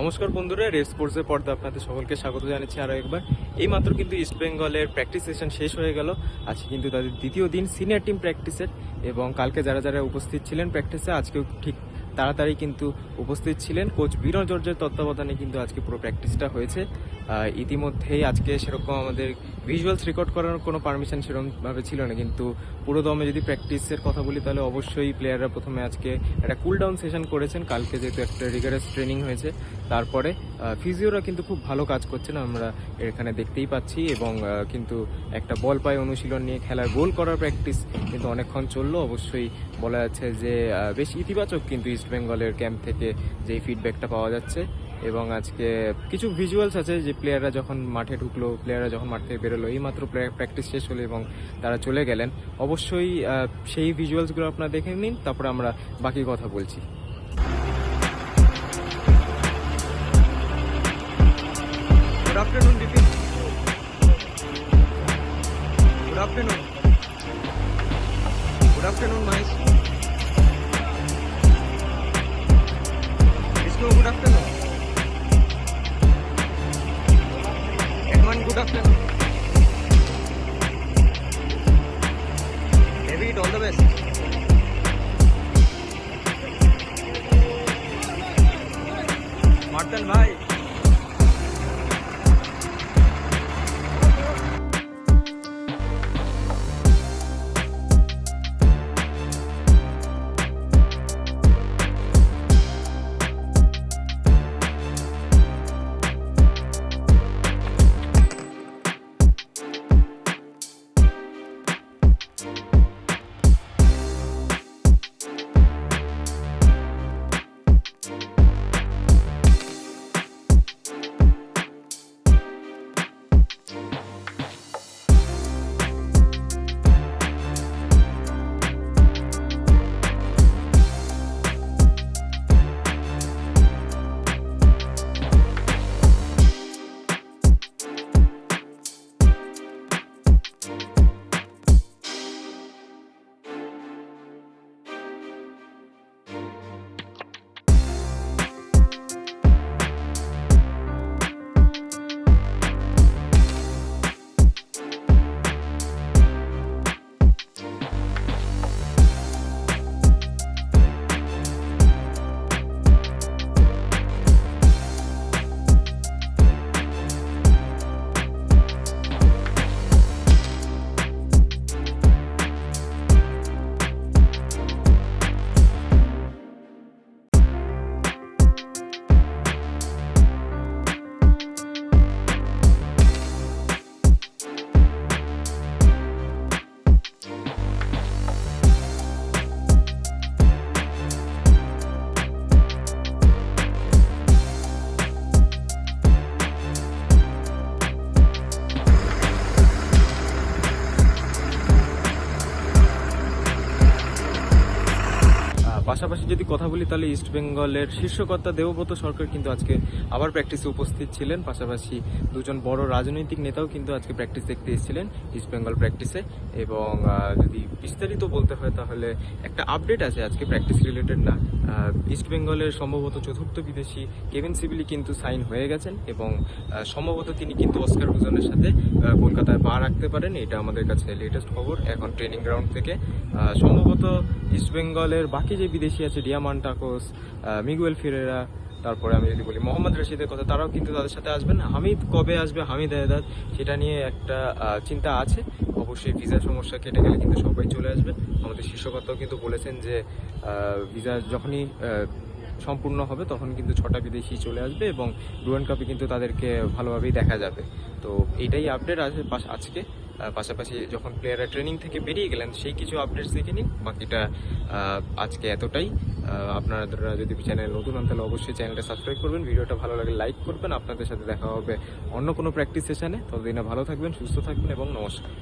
নমস্কার বন্ধুরা রেস স্পোর্টসের পর্দা আপনাদের সকলকে স্বাগত জানাচ্ছি আরও একবার। এই মাত্র কিন্তু ইস্ট বেঙ্গলের প্র্যাকটিস সেশন শেষ হয়ে গেল। আজকে কিন্তু তাদের দ্বিতীয় দিন সিনিয়র টিম প্র্যাকটিসের এবং কালকে যারা যারা উপস্থিত ছিলেন প্র্যাকটিসে আজকেও ঠিক তাড়াতাড়ি কিন্তু উপস্থিত ছিলেন। কোচ বীরণ জর্জের তত্ত্বাবধানে কিন্তু আজকে পুরো প্র্যাকটিসটা হয়েছে। ইতিমধ্যেই আজকে সেরকম আমাদের ভিজুয়ালস রেকর্ড করার কোনো পারমিশন সেরকমভাবে ছিল না। কিন্তু পুরো দমে যদি প্র্যাকটিসের কথা বলি, তাহলে অবশ্যই প্লেয়াররা প্রথমে আজকে একটা কুল ডাউন সেশন করেছেন। কালকে যেহেতু একটা রিগারাস ট্রেনিং হয়েছে, তারপরে ফিজিওরা কিন্তু খুব ভালো কাজ করছেন, আমরা এখানে দেখতেই পাচ্ছি। এবং কিন্তু একটা বল পায় অনুশীলন নিয়ে খেলার গোল করার প্র্যাকটিস কিন্তু অনেকক্ষণ চলল। অবশ্যই বলা যাচ্ছে যে বেশ ইতিবাচক কিন্তু ইস্ট বেঙ্গলের ক্যাম্প থেকে যে ফিডব্যাকটা পাওয়া যাচ্ছে। এবং আজকে কিছু ভিজুয়ালস আছে যে প্লেয়াররা যখন মাঠে ঢুকলো প্লেয়াররা যখন মাঠ থেকে বেরোলো এই মাত্র প্র্যাকটিস শেষ হলো এবং তারা চলে গেলেন অবশ্যই সেই ভিজুয়ালসগুলো আপনারা দেখে নিন তারপরে আমরা বাকি কথা বলছি Good afternoon, afternoon. Good afternoon, Mahesh. Vishnu, good afternoon. Good afternoon. David, all the best. Martin, bye. পাশাপাশি যদি কথা বলি তাহলে ইস্ট বেঙ্গলের শীর্ষকর্তা দেবব্রত সরকার কিন্তু আজকে আবার প্র্যাকটিসে উপস্থিত ছিলেন। পাশাপাশি দুজন বড় রাজনৈতিক নেতাও কিন্তু আজকে প্র্যাকটিস দেখতে এসেছিলেন ইস্ট বেঙ্গল প্র্যাকটিসে এবং যদি বিস্তারিত বলতে হয় তাহলে একটা আপডেট আছে আজকে প্র্যাকটিস রিলেটেড না আহ, ইস্ট বেঙ্গলের সম্ভবত চতুর্থ বিদেশি কেভিন সিবিলি কিন্তু সাইন হয়ে গেছেন এবং সম্ভবত তিনি কিন্তু অস্কার ভুজনের সাথে কলকাতায় পা রাখতে পারেন। এটা আমাদের কাছে লেটেস্ট খবর এখন ট্রেনিং গ্রাউন্ড থেকে। সম্ভবত ইস্ট বেঙ্গলের বাকি যে বিদেশি আছে, ডিয়ামান টাকোস মিগুয়েল ফিরেরা, তারপরে আমি যদি বলি মোহাম্মদ রশিদের কথা, তারাও কিন্তু তাদের সাথে আসবেন হামিদ কবে আসবে? হামিদ আয়দাদ সেটা নিয়ে একটা চিন্তা আছে। অবশ্যই ভিসার সমস্যা কেটে গেলে কিন্তু সবাই চলে আসবে। আমাদের শীর্ষকর্তাও কিন্তু বলেছেন যে ভিসা যখনই সম্পূর্ণ হবে, তখন কিন্তু ছটা বিদেশি চলে আসবে এবং ডুয়ান কাপে কিন্তু তাদেরকে ভালোভাবেই দেখা যাবে। তো এইটাই আপডেট আছে আজকে। পাশাপাশি যখন প্লেয়াররা ট্রেনিং থেকে বেরিয়ে গেলেন, সেই কিছু আপডেটস দেখে নিন। বাকিটা আজকে এতটাই। আপনারা যদি চ্যানেল নতুন হন, তাহলে অবশ্যই চ্যানেলটা সাবস্ক্রাইব করবেন। ভিডিওটা ভালো লাগে লাইক করবেন। আপনাদের সাথে দেখা হবে অন্য কোনো প্র্যাকটিস সেশানে ততদিনে ভালো থাকবেন, সুস্থ থাকবেন এবং নমস্কার।